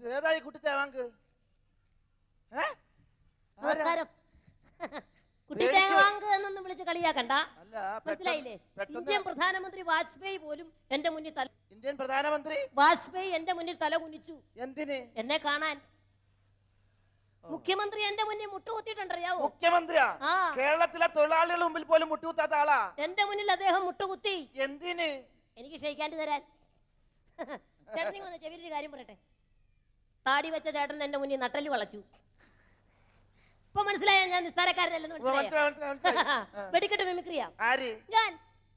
ഏതായി കുട്ടി തേവാങ്ക് ഏ? ആരാ? കുട്ടി പേടിച്ചു. എന്നൊന്നും വിളിച്ച് കളിയാക്കണ്ട. മനസ്സിലായില്ലേ? ഇന്ത്യൻ പ്രധാനമന്ത്രി വാജ്പേയി പോലും എന്റെ മുന്നിൽ തല ഇന്ത്യൻ പ്രധാനമന്ത്രി? വാജ്പേയി എന്റെ മുന്നിൽ തല കുനിച്ചു. എന്തിന്? എന്നെ കാണാൻ. മുഖ്യമന്ത്രി എന്റെ മുന്നിൽ മുട്ടുകുത്തിട്ടുണ്ടറിയാവോ മുഖ്യമന്ത്രിയാ? കേരളത്തിലെ തൊഴിലാളികളുടെ മുമ്പിൽ പോലും മുട്ടുകുത്താത്ത ആളാ? എന്റെ മുന്നിൽ അദ്ദേഹം മുട്ടുകുത്തി. എന്തിന്? എനിക്ക് ക്ഷയിക്കാണ്ട് തരാൻ. ചേട്ടനി വന്ന് ചെവിയൊരു കാര്യം പറയട്ടെ? താടി വെച്ച ചേട്ടൻ എന്റെ മുന്നിൽ നട്ടൽ വളച്ചു. ഇപ്പൊ മനസ്സിലായ ഞാൻ നിസ്സാരക്കാരനല്ലെന്ന് മനസ്സിലായോ. വെടിക്കെട്ട് മിമിക്രിയാ. ആര്? ഞാൻ.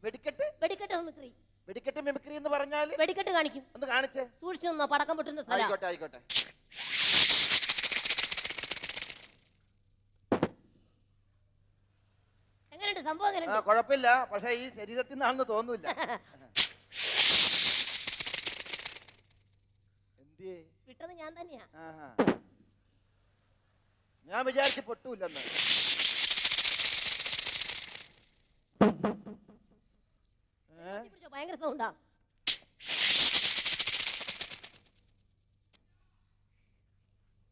വെടിക്കെട്ട്? വെടിക്കെട്ട് മിമിക്രി. വെടിക്കെട്ട് മിമിക്രി എന്ന് പറഞ്ഞാൽ? വെടിക്കെട്ട് കാണിക്കും. ഒന്ന് കാണിച്ചേ. സൂക്ഷിച്ചു നിന്നോ പടക്കം പൊട്ടുന്ന സ്ഥലം. ആയിക്കോട്ടെ ആയിക്കോട്ടെ. എങ്ങനെയുണ്ട്? സംഭവം ആ എങ്ങനെയുണ്ട് കുഴപ്പമില്ല. പക്ഷെ ഈ ശരീരത്തിൽ നിന്നാണെന്ന് തോന്നൂല എന്തിയേ വിട്ടത് ഞാൻ തന്നെയാ. ആഹാ. ഞാൻ വിചാരിച്ച് പൊട്ടൂല്ലെന്ന്. ഏ? പിടിച്ചോ, ഭയങ്കര സൗണ്ടാ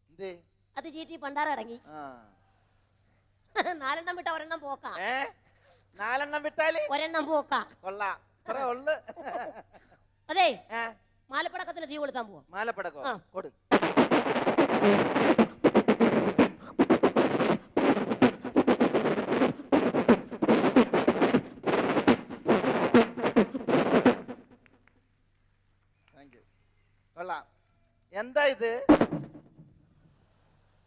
എന്തേ? അത് ചീറ്റി പണ്ടാറ ഇറങ്ങി. ആ. നാലെണ്ണം വിട്ട ഒരെണ്ണം പോക്കാ. ഏ? നാലെണ്ണം വിട്ടാൽ? ഒരെണ്ണം പോക്കാ. കൊള്ളാം. ഉള്ളു. അതെ. ഏ? മാലപ്പടക്കത്തിന് തീ കൊളുത്താൻ പോവാ. മാലപ്പടക്കോ? ആ. കൊടു. Thank you. കൊള്ളാം. എന്താ ഇത്?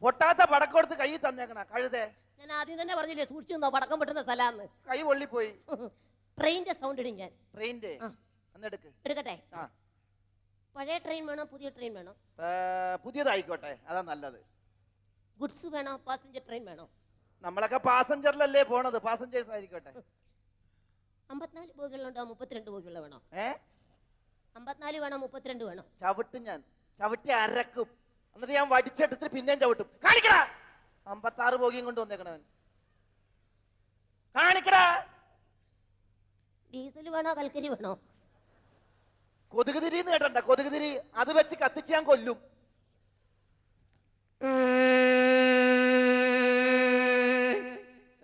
പൊട്ടാത്ത പടക്കം എടുത്ത് കൈ തന്നേക്കണ കഴുതേ. ഞാൻ ആദ്യം തന്നെ പറഞ്ഞില്ലേ സൂക്ഷിച്ചു നിന്നോ പടക്കം പൊട്ടുന്ന സ്ഥലാന്ന് കൈ പൊള്ളിപ്പോയി. ട്രെയിനിന്റെ സൗണ്ട് ഇടും ഞാൻ. ട്രെയിനിന്റെ ആ. അന്നെടുക്ക് എടുക്കട്ടെ? ആ. പഴയ ട്രെയിൻ വേണോ പുതിയ ട്രെയിൻ വേണോ? പുതിയതായിക്കോട്ടെ. അതാ നല്ലത്. ഗുഡ്സ് വേണോ പാസഞ്ചർ ട്രെയിൻ വേണോ? നമ്മളൊക്കെ പാസഞ്ചറിലല്ലേ പോണത്. പാസഞ്ചേഴ്സ് ആയിരിക്കട്ടെ. അമ്പത്തിനാല് ബോഗികളുണ്ടോ മുപ്പത്തിരണ്ട് ബോഗികൾ വേണോ? ഏ? അമ്പത്തിനാല് വേണോ മുപ്പത്തിരണ്ട് വേണോ? ചവിട്ടും ഞാൻ. ചവിട്ടി അരക്കും. എന്നിട്ട് ഞാൻ വടിച്ചെടുത്തിട്ട് പിന്നെയും ചവിട്ടും. കാണിക്കടാ! അമ്പത്താറ് ബോഗിയും കൊണ്ട് വന്നേക്കണവൻ. കാണിക്കടാ! ഡീസൽ വേണോ കൽക്കരി വേണോ? കൊതുക് തിരിന്ന് കേട്ടണ്ട കൊതുക് തിരി അത് വെച്ച് കത്തിച്ച് ഞാൻ കൊല്ലും.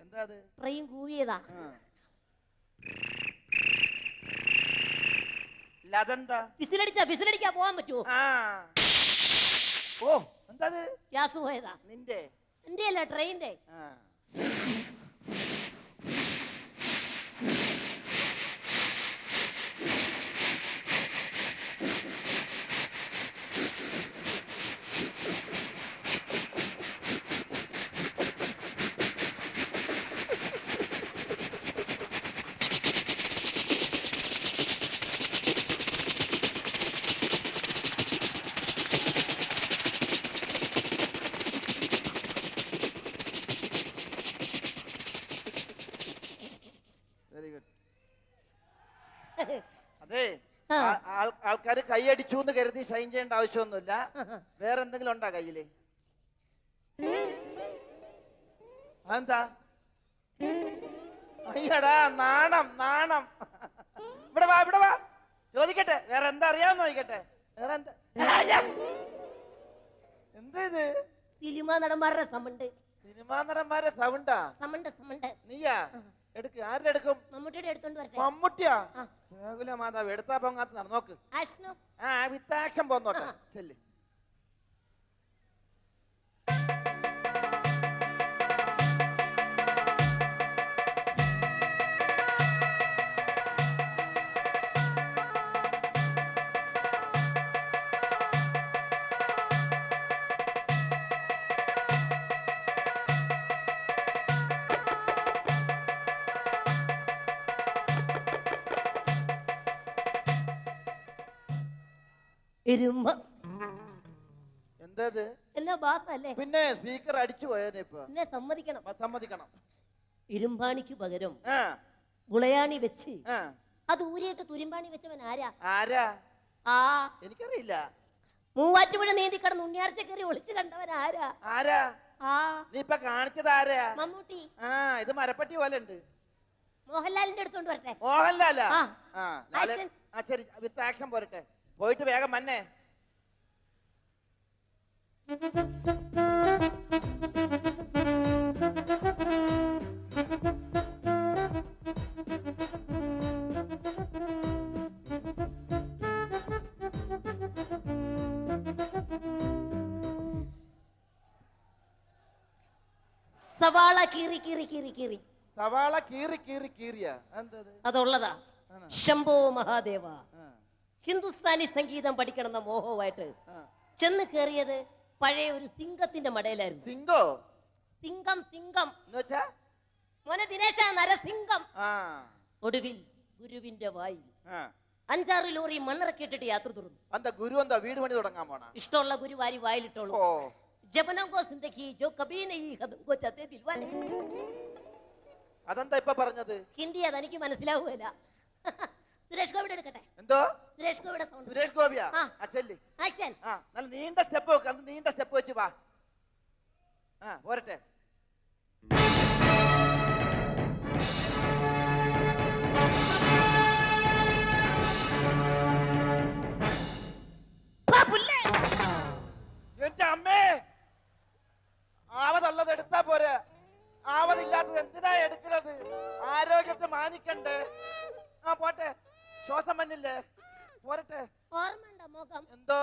എന്താ അത്? ട്രെയിൻ കൂവിയതാ ആ. ഇല്ല, അതെന്താ? പിസിലടിച്ചാ പിസിലടിക്കാ പോകാൻ പറ്റുമോ ആ. ഓ എന്താ അത്? ഗ്യാസ് പോയതാ. നിന്റെ? എന്റെ അല്ല ട്രെയിനിന്റെ. ആ വെരി ഗുഡ് അതെ ആ. ആൾക്കാർ കൈയടിച്ചു എന്ന് കരുതി സൈൻ ചെയ്യേണ്ട ആവശ്യമൊന്നുമില്ല. വേറെ എന്തെങ്കിലും ഉണ്ടാ കയ്യിൽ? അതെന്താ? അയ്യടാ നാണം നാണം. ഇവിടെ വാ ഇവിടെ വാ. ചോദിക്കട്ടെ വേറെ എന്താ അറിയാമെന്ന് ചോദിക്കട്ടെ? വേറെ എന്താ. എന്താ ഇത് സിനിമ നടന്മാരുടെ സമുണ്ട് സിനിമാ നടന്മാരെ സൗണ്ടാ? സമുണ്ട് സമുണ്ട് നീയാ? എടുക്ക്. ആരുടെ എടുക്കും? മമ്മൂട്ടിയുടെ എടുത്തോണ്ട് വരട്ടെ. മമ്മൂട്ടിയാ? ഗോകുല മാതാവ് എടുത്താ പൊങ്ങാത്ത നടന്നോക്ക്. ആ വിത്താക്ഷം പോന്നോട്ടെ. ചെല്ല്. എരുമ. എന്താ ഇത് എന്നാ ബാസ് അല്ലേ പിന്നെ സ്പീക്കർ അടിച്ചു ഇപ്പൊ. എന്നെ സമ്മതിക്കണം. സമ്മതിക്കണം. ഇരുമ്പാണിക്ക് പകരം ആ. ഗുളയാണി വെച്ച് ആ. അത് ഊരിയിട്ട് തുരുമ്പാണി വെച്ചവൻ ആരാ? ആരാ? ആ. എനിക്കറിയില്ല. മൂവാറ്റുപുഴ നീന്തി കിടന്ന് ഉണ്ണിയാർച്ച കയറി ഒളിച്ചു കണ്ടവൻ ആരാ? ആരാ? ആ. നീ ഇപ്പൊ കാണിച്ചത് ആരാ? മമ്മൂട്ടി. ആ ഇത് മരപ്പട്ടി പോലെ ഉണ്ട്. മോഹൻലാലിന്റെ അടുത്തോണ്ട് വരട്ടെ. മോഹൻലാലാ? ആ. ആ ലാല്- Action. ആ ശരി. വിത്ത് ആക്ഷൻ പോരട്ടെ. പോയിട്ട് വേഗം മന്നെ സവാള കീറി കീറി കീറി കീറി സവാള കീറി കീറി കീറിയ എന്തത് അതുള്ളതാ ആണോ? ശംഭോ മഹാദേവ ആ, ഹിന്ദുസ്ഥാനി സംഗീതം പഠിക്കണമെന്ന എന്ന മോഹവുമായിട്ട് ചെന്ന് കയറിയത് പഴയ ഒരു സിംഗത്തിന്റെ മടയിലായിരുന്നു. സിംഗോ? സിംഗം സിംഗം. മോനെ ദിനേശ നരസിംഗം. ഒടുവിൽ ഗുരുവിന്റെ വായിൽ അഞ്ചാറ് ലോറി മണ്ണിറക്കിയിട്ടിട്ട് യാത്ര തുറന്നു. എന്താ ഗുരു എന്താ വീട് പണി തുടങ്ങാൻ പോണ? ഇഷ്ടമുള്ള ഗുരു വാരി വായിലിട്ടോളൂ. ജപനങ്കോ സിന്ദഗി ജോ കബീ നഹീ കോ ചതേ ദിൽവാനെ അതെന്താ ഇപ്പൊ പറഞ്ഞത്? ഹിന്ദി അതെനിക്ക് മനസ്സിലാവുകയില്ല. സുരേഷ് ഗോപിയുടെ എടുക്കട്ടെ? എന്തോ? സുരേഷ് ഗോപിയുടെ സൗണ്ട് സുരേഷ് ഗോപിയാ? ആ. ആ ആക്ഷൻ ആ നല്ല നീണ്ട സ്റ്റെപ്പ് വെക്ക് അത് നീണ്ട സ്റ്റെപ്പ് വെച്ച് വാ. ആ പോരട്ടെ. എന്റെ അമ്മേ! ആവതുള്ളത് എടുത്താ പോരെ. ആവതില്ലാത്തത് എന്തിനാ എടുക്കുന്നത് ആരോഗ്യത്തെ മാനിക്കണ്ടേ. ആ പോട്ടെ. ശ്വാസം വന്നില്ലേ പോരട്ടെ. ഓർമ്മയുണ്ടോ മുഖം? എന്തോ?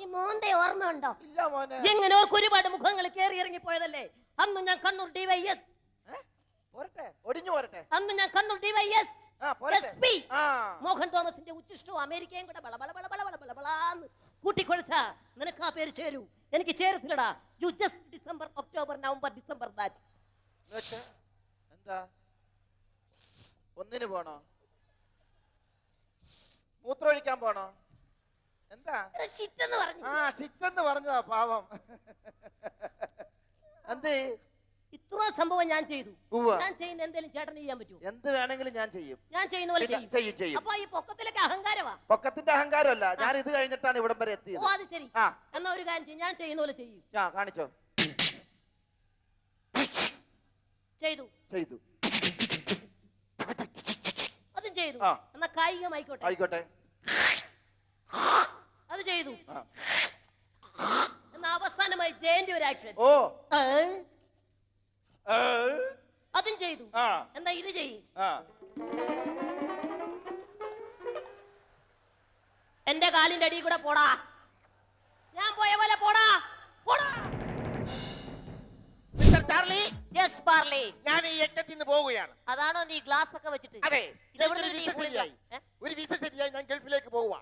ഈ മോന്റെ ഓർമ്മയുണ്ടോ? ഇല്ല മോനെ. എങ്ങനെ ഓർക്ക് ഒരുപാട് മുഖങ്ങൾ കയറി ഇറങ്ങി പോയതല്ലേ? അന്ന് ഞാൻ കണ്ണൂർ ഡിവൈഎസ്? പോരട്ടെ. ഒടിഞ്ഞു പോരട്ടെ. അന്ന് ഞാൻ കണ്ണൂർ ഡിവൈഎസ്. മോഹൻ തോമസിന്റെ ഉച്ചിഷ്ടവും അമേരിക്കയും കൂടെ ബള ബള ബള ബള ബള ബള ബളാന്ന് കൂട്ടിക്കൊഴിച്ച നിനക്ക് ആ പേര് ചേരൂ. എനിക്ക് ചേരത്തില്ലടാ. You just December October November December that എന്താ? ഒന്നിന് പോണോ? മൂത്രമൊഴിക്കാൻ പോണോ? എന്താ? ആ ഷിറ്റെന്ന് പറഞ്ഞതാ പാവം. എന്ത്? ഇത്ര സംഭവം ഞാൻ ചെയ്തു. ഞാൻ ചെയ്യുന്ന എന്തെങ്കിലും ചേട്ടൻ ചെയ്യാൻ പറ്റുമോ എന്ത് വേണമെങ്കിലും ഞാൻ ചെയ്യും. ഞാൻ ചെയ്യുന്ന പോലെ ചെയ്യും, ചെയ്യും അപ്പൊ ഈ പൊക്കത്തിലൊക്കെ അഹങ്കാരമാ? പൊക്കത്തിന്റെ അഹങ്കാരമല്ല. ഞാൻ ഇത് കഴിഞ്ഞിട്ടാണ് ഇവിടം വരെ ഓ എത്തിയത് അത് ശരി. എന്നാ ഒരു കാര്യം ചെയ്യും. ഞാൻ ചെയ്യുന്ന പോലെ ചെയ്യും. ആ കാണിച്ചോ. ചെയ്തു. ചെയ്തു. അതും ചെയ്തു. ആ. എന്നാ കായികമായിക്കോട്ടെ ആയിക്കോട്ടെ. അത് ചെയ്തു. ആ. എന്നാ അവസാനമായി ജയന്റെ ഒരു ആക്ഷൻ ഓ. ഏ? ഏ, അതും ചെയ്തു. ആ. എന്നാ ഇത് ചെയ്യും. ആ. എന്റെ കാലിന്റെ അടിയിൽ കൂടെ പോടാ. പാർലി. ഞാൻ ഈ യജ്ഞത്തിൽ നിന്ന് പോവുകയാണ്. അതാണോ നീ ഗ്ലാസ് ഒക്കെ വെച്ചിട്ട്? അതെ ഇതെവിടെ നിന്ന് വിസ ശരിയായി. ഒരു വിസ ശരിയായി ഞാൻ ഗൾഫിലേക്ക് പോവുക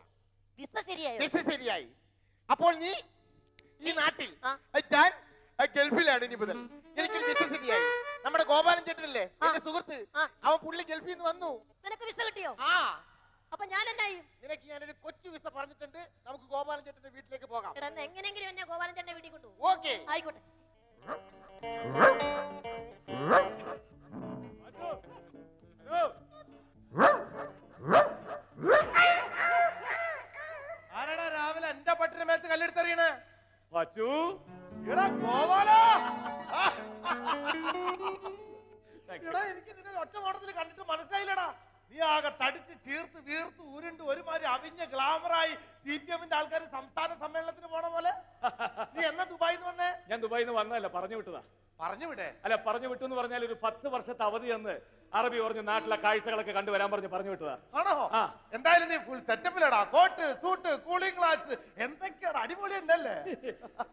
വിസ ശരിയായി? വിസ ശരിയായി. അപ്പോൾ നീ ഈ നാട്ടിൽ ഞാൻ ഗൾഫിലാണ് ഇനി മുതൽ. എനിക്ക് വിസ ശരിയായി. നമ്മുടെ ഗോപാലൻ ചേട്ടനല്ലേ. എന്റെ സുഹൃത്ത് അവൻ പുള്ളി ഗൾഫിൽ നിന്ന് വന്നു. നിനക്ക് വിസ കിട്ടിയോ? ആ. അപ്പൊ ഞാൻ എന്നായി നിനക്ക് ഞാനൊരു കൊച്ചു വിസ പറഞ്ഞിട്ടുണ്ട്. നമുക്ക് ഗോപാലൻ ചേട്ടന്റെ വീട്ടിലേക്ക് പോകാം. എടാ എന്നാ എങ്ങനെയെങ്കിലും എന്നെ ഗോപാലൻ ചേട്ടന്റെ വീട്ടിൽ കൊണ്ടു ഓക്കെ. ആയിക്കോട്ടെ. ആരാടാ രാവിലെ എന്റെ പട്ടിന് മേത്ത് കല്ലെടുത്തെറിയണേ? പച്ചു എടാ ഗോപാലാ. എടാ എനിക്ക് നിന്നെ ഒറ്റ ഓട്ടത്തിൽ കണ്ടിട്ട് മനസ്സിലായില്ലടാ. നീ ആകെ തടിച്ച് ചീർത്ത് വീർത്ത് ഉരുണ്ട് ഒരുമാതിരി അവിഞ്ഞ ഗ്ലാമറായി സി പി എമ്മിന്റെ ആൾക്കാർ സംസ്ഥാന സമ്മേളനത്തിന് പോണ പോലെ? നീ എന്നാ ദുബായിന്ന് വന്നേ? ഞാൻ ദുബായിന്ന് വന്നതല്ല പറഞ്ഞു വിട്ടതാ. പറഞ്ഞു വിടെ. അല്ല പറഞ്ഞു വിട്ടു എന്ന് പറഞ്ഞാൽ ഒരു പത്ത് വർഷത്തെ അവധി എന്ന് അറബി പറഞ്ഞു നാട്ടിലെ കാഴ്ചകളൊക്കെ കണ്ടുവരാൻ പറഞ്ഞു പറഞ്ഞു വിട്ടതാ. ആണോ? ആ. എന്തായാലും നീ ഫുൾ സെറ്റപ്പിലടാ കോട്ട് സൂട്ട് കൂളിംഗ് ഗ്ലാസ് എന്തൊക്കെയാണ് അടിപൊളി ഉണ്ടല്ലേ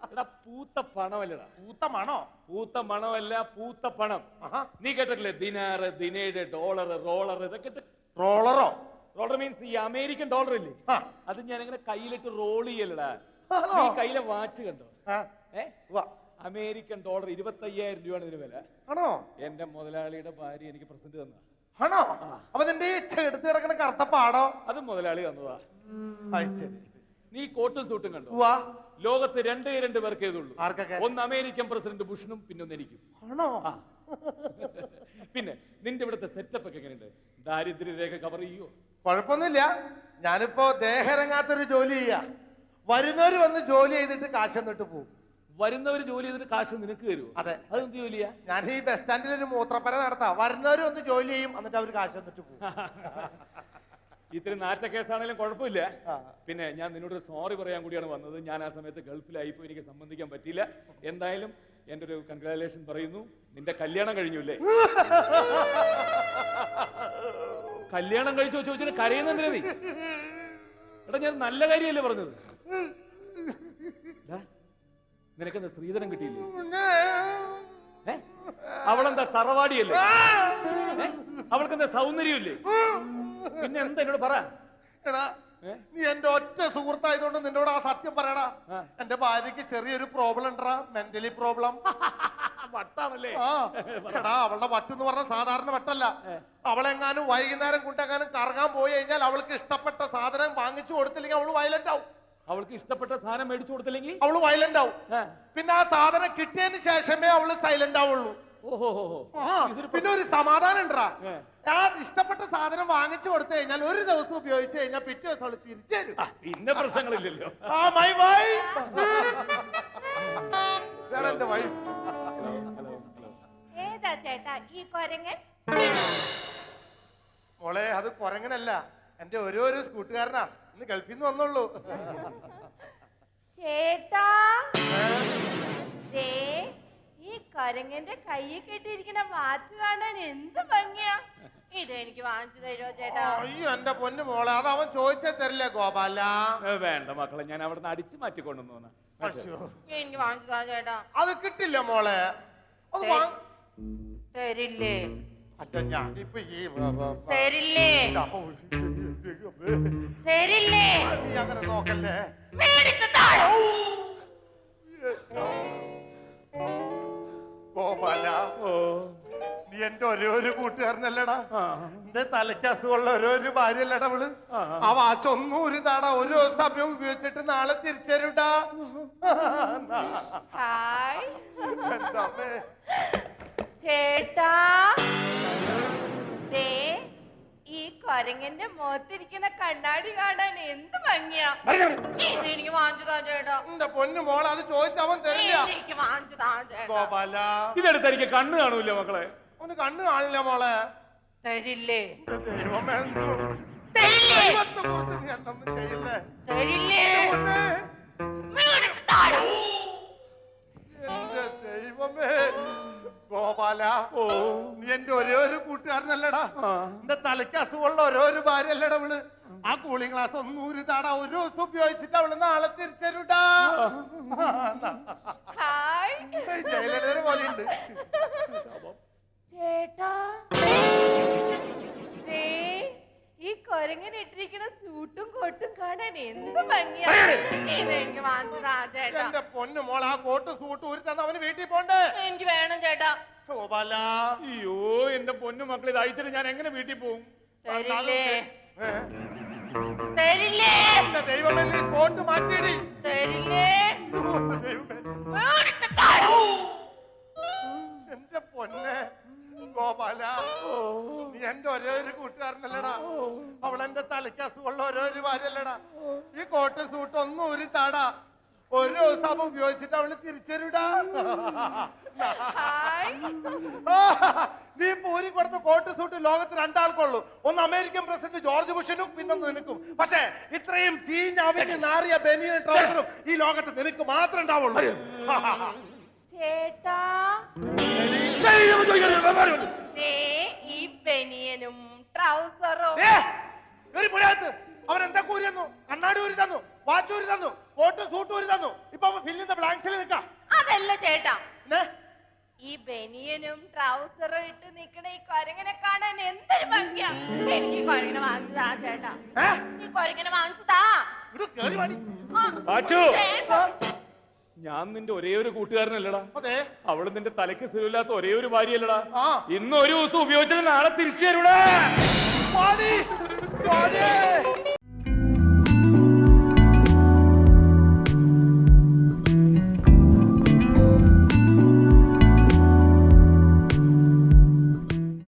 എടാ പൂത്ത പണമല്ലടാ. പൂത്തമാണോ പൂത്ത മണമല്ല പൂത്ത പണം. നീ കേട്ടിട്ടില്ലേ? ദിനാറ് ദിനേഡ് ഡോളർ റോളർ ഇതൊക്കെ റോളറോ? റോളർ മീൻസ് ഈ അമേരിക്കൻ ഡോളർ ഇല്ലേ? അത് ഞാൻ അങ്ങനെ കയ്യിലിട്ട് റോൾ ചെയ്യലടാ. നീ കയ്യിലെ വാച്ച് കണ്ടോ? ഏ. അമേരിക്കൻ ഡോളർ ഇരുപത്തയ്യായിരം രൂപയാണ് ഇതിന് വില. ആണോ? എന്റെ മുതലാളിയുടെ ഭാര്യ എനിക്ക് പ്രസന്റ് തന്ന. ആണോ? അപ്പൊ നിന്റെ ഈ ചെടുത്ത് കിടക്കുന്ന കറുത്ത പാടോ? അത് മുതലാളി തന്നതാ. അത് ശരി. നീ കോട്ടും സൂട്ടും കണ്ടു? വാ ലോകത്ത് രണ്ടേ രണ്ട് പേർക്കേ ഇതുള്ളൂ ആർക്കൊക്കെ? ഒന്ന് അമേരിക്കൻ പ്രസിഡന്റ് ബുഷനും പിന്നെ ഒന്ന് എനിക്കും. ആണോ? ആ. പിന്നെ നിന്റെ ഇവിടുത്തെ സെറ്റപ്പ് ഒക്കെ എങ്ങനെയുണ്ട്? ദാരിദ്ര്യ രേഖ കവർ ചെയ്യോ? കുഴപ്പമൊന്നുമില്ല. ഞാനിപ്പോ ദേഹരങ്ങാത്തൊരു ജോലി ചെയ്യാ. വരുന്നവര് വന്ന് ജോലി ചെയ്തിട്ട് കാശ് എന്നിട്ട് പോകും വരുന്നവർ ജോലി ചെയ്തിട്ട് കാശ് നിനക്ക് തരുമോ അതെ. അത് എന്ത് ജോലിയാ? ഞാൻ ഈ ബസ് സ്റ്റാൻഡിൽ ഒരു മൂത്രപ്പര നടത്താം. വരുന്നവര് ഒന്ന് ജോലി ചെയ്യും എന്നിട്ട് അവർ കാശ് തന്നിട്ട് പോകും. ഇത്തിരി നാറ്റ കേസാണെങ്കിലും കുഴപ്പമില്ല. പിന്നെ ഞാൻ നിന്നോട് സോറി പറയാൻ കൂടിയാണ് വന്നത്. ഞാൻ ആ സമയത്ത് ഗൾഫിലായിപ്പോ എനിക്ക് സംബന്ധിക്കാൻ പറ്റിയില്ല. എന്തായാലും എന്റെ ഒരു കൺഗ്രാലേഷൻ പറയുന്നു. നിന്റെ കല്യാണം കഴിഞ്ഞില്ലേ? കല്യാണം കഴിച്ചോ ചോദിച്ചിട്ട് കരയുന്നെന്തിനാ നീ? എടാ ഞാൻ നല്ല കാര്യമല്ലേ പറഞ്ഞത്. നിനക്കെന്താ സ്ത്രീധനം കിട്ടിയില്ലേ? അവളെന്താ തറവാടിയല്ലേ? അവൾക്ക് അവൾക്കെന്താ സൗന്ദര്യമില്ലേ? പിന്നെ എന്താ എന്നോട് പറ. നീ എന്റെ ഒറ്റ സുഹൃത്തായതുകൊണ്ട് നിന്നോട് ആ സത്യം പറയടാ. എന്റെ ഭാര്യക്ക് ചെറിയൊരു പ്രോബ്ലം ഉണ്ടടാ മെന്റലി പ്രോബ്ലം വട്ടാണല്ലേ? എടാ അവളുടെ വട്ടെന്ന് പറഞ്ഞ സാധാരണ വട്ടല്ല. അവളെങ്ങാനും വൈകുന്നേരം കൊണ്ടെങ്ങാനും കറങ്ങാൻ പോയി കഴിഞ്ഞാൽ അവൾക്ക് ഇഷ്ടപ്പെട്ട സാധനം വാങ്ങിച്ചു കൊടുത്തില്ലെങ്കിൽ അവൾ വയലറ്റ് ആവും. അവൾക്ക് ഇഷ്ടപ്പെട്ട സാധനം മേടിച്ചു കൊടുത്തില്ലെങ്കിൽ? അവൾ വയലന്റ് ആവും. പിന്നെ ആ സാധനം കിട്ടിയതിന് ശേഷമേ അവൾ സൈലന്റ് ആവുള്ളൂ. പിന്നെ ഒരു സമാധാനം ഉണ്ടാ. ആ ഇഷ്ടപ്പെട്ട സാധനം വാങ്ങിച്ചു കൊടുത്തു കഴിഞ്ഞാൽ ഒരു ദിവസം ഉപയോഗിച്ചു കഴിഞ്ഞാൽ പിറ്റേ ദിവസം അവൾ തിരിച്ചു തരും. പിന്നെ പ്രശ്നങ്ങളില്ലല്ലോ. ആ മൈ എന്റെ ഏതാ ചേട്ടാ ഈ കൊരങ്ങൻ? മോളെ അത് കൊരങ്ങനല്ല. എന്റെ ഓരോരോ കൂട്ടുകാരനാ ഇന്ന് ഗൾഫിൽ നിന്ന് വന്നുള്ളൂ ചേട്ടാ. ദേ ഈ കൊരങ്ങന്റെ കയ്യിൽ കെട്ടിയിരിക്കുന്ന വാച്ച് കാണാൻ എന്ത് ഭംഗിയാ. ഇത് എനിക്ക് വാങ്ങിച്ചു തരുമോ ചേട്ടാ? അയ്യോ എന്റെ പൊന്നു മോളെ അത് അവൻ ചോദിച്ചേ തരില്ലേ ഗോപാല. വേണ്ട മക്കളെ ഞാൻ അവിടുന്ന് അടിച്ചു മാറ്റിക്കൊണ്ടു. എനിക്ക് വാങ്ങിച്ചു താ ചേട്ടാ. അത് കിട്ടില്ല മോളെ. അത് വാങ്ങ. തരില്ലേ? അച്ഛ ഞാനിപ്പോ ഈ തരില്ലേ? തരില്ലേ? നീ അങ്ങനെ നോക്കല്ലേ. മേടിച്ചു താഴെ. ഗോപാല ഓ. നീ എന്റെ ഒരേ ഒരു കൂട്ടുകാരനല്ലടാ. ആ. എന്റെ തലയ്ക്ക് അസുഖമുള്ള ഓരോ ഒരു ഭാര്യയല്ലടാ അവൾ ആ. വാശൊന്നും ഒരു താടാ ഒരു സമയം ഉപയോഗിച്ചിട്ട് നാളെ തിരിച്ചരുടാ ചേട്ടാ. ദേ ഈ കൊരങ്ങന്റെ മുഖത്തിരിക്കുന്ന കണ്ണാടി കാണാൻ എന്ത് ഭംഗിയാ? ഇത് എനിക്ക് വാങ്ങിച്ചു താ ചേട്ടാ. എന്റെ പൊന്നു മോൾ അത് ചോദിച്ച അവൻ തരില്ല. എനിക്ക് വാങ്ങിച്ചു താ ചേട്ടാ. ഗോപാല. ഇതെടുത്ത് എനിക്ക് കണ്ണ് കാണൂല മക്കളെ. അവന് കണ്ണ് കാണില്ല മോളെ. തരില്ലേ? എന്റെ ദൈവമേ തരില്ലേ? ദൈവത്തെ കുറിച്ച് നീ എന്തൊന്നും ചെയ്യില്ലേ തരില്ലേ? പൊന്നേ, മേടിച്ചു താഴെ. എന്റെ ദൈവമേ. ഗോപാല ഓ. നീ എന്റെ ഒരേ ഒരു കൂട്ടുകാരനല്ലടാ. എന്റെ തലയ്ക്ക് അസുഖമുള്ള ഓരോ ഒരു ഭാര്യ അല്ലടാ അവൾ. ആ കൂളിംഗ് ഗ്ലാസ് ഒന്നും ഒരു താടാ ഒരു ദിവസം ഉപയോഗിച്ചിട്ട് അവൾ നാളെ തിരിച്ചരുടാ. എന്ത് ഭംഗിയാ. എനിക്ക് വാങ്ങിച്ചു താ ചേട്ടാ. എന്റെ പൊന്നു മോൾ ആ കോട്ട് സൂട്ട് ഊരി തന്ന അവന് വീട്ടിൽ പോണ്ടേ? എനിക്ക് വേണം ചേട്ടാ. ഗോപാല. അയ്യോ എന്റെ പൊന്നു മക്കളെ ഇത് അയച്ചിട്ട് ഞാൻ എങ്ങനെ വീട്ടിൽ പോകും തരില്ലേ. തരില്ലേ. എന്റെ ദൈവമേ നീ സ്പോട്ട് മാറ്റിയടി. തരില്ലേ. എന്റെ പൊന്നെ ഗോപാല. നീ എന്റെ ഒരേ ഒരു കൂട്ടുകാരനല്ലടാ. അവൾ എന്റെ തലയ്ക്ക് അസുഖമുള്ള ഓരോ ഒരു ഭാര്യല്ലടാ ഈ കോട്ട് സൂട്ട് ഒന്നും ഒരു താടാ. ഒരു ദിവസം അവ ഉപയോഗിച്ചിട്ട് അവൾ തിരിച്ചരുടാ. നീ പൂരി കൊടുത്ത കോട്ട് സൂട്ട് ലോകത്ത് രണ്ടാൾക്കുള്ളൂ. ഒന്ന് അമേരിക്കൻ പ്രസിഡന്റ് ജോർജ് ബുഷനും പിന്നൊന്ന് നിനക്കും. പക്ഷേ ഇത്രയും ചീഞ്ഞ അവിഞ്ഞ് നാറിയ ബനിയൻ ട്രൗസറും ഈ ലോകത്ത് നിനക്ക് മാത്രം ഉണ്ടാവുള്ളൂ. ചേട്ടാ. ഈ ബനിയനും ട്രൗസറും ഏ, ഒരു പുഴയത്ത് അവൻ എന്താ ഊരി തന്നു? കണ്ണാടി ഊരി തന്നു വാച്ച് ഊരി തന്നു കോട്ട് സൂട്ട് ഊരി തന്നു. ഇപ്പൊ അവൻ ഫില്ലിന്റെ ബ്ലാങ്ക്സിൽ നിൽക്കാം അതല്ല ചേട്ടാ. ഈ ബനിയനും ട്രൗസറും ഇട്ട് നിക്കണ ഈ കൊരങ്ങനെ കാണാൻ എന്തൊരു ഭംഗിയാ. എനിക്ക് ഈ കൊരങ്ങനെ വാങ്ങിച്ചതാ ചേട്ടാ. ഈ കൊരങ്ങനെ വാങ്ങിച്ചതാ. ഇവിടെ കേറി വാടി. ആ, പാച്ചു ഞാൻ നിന്റെ ഒരേ ഒരു കൂട്ടുകാരനല്ലടാ. അതെ. അവൾ നിന്റെ തലയ്ക്ക് സ്ഥിരമില്ലാത്ത ഒരേ ഒരു ഭാര്യയല്ലടാ. അല്ലടാ ഇന്ന് ഒരു ദിവസം ഉപയോഗിച്ചത് നാളെ തിരിച്ചു തരൂടാ. വാടി. വാടി.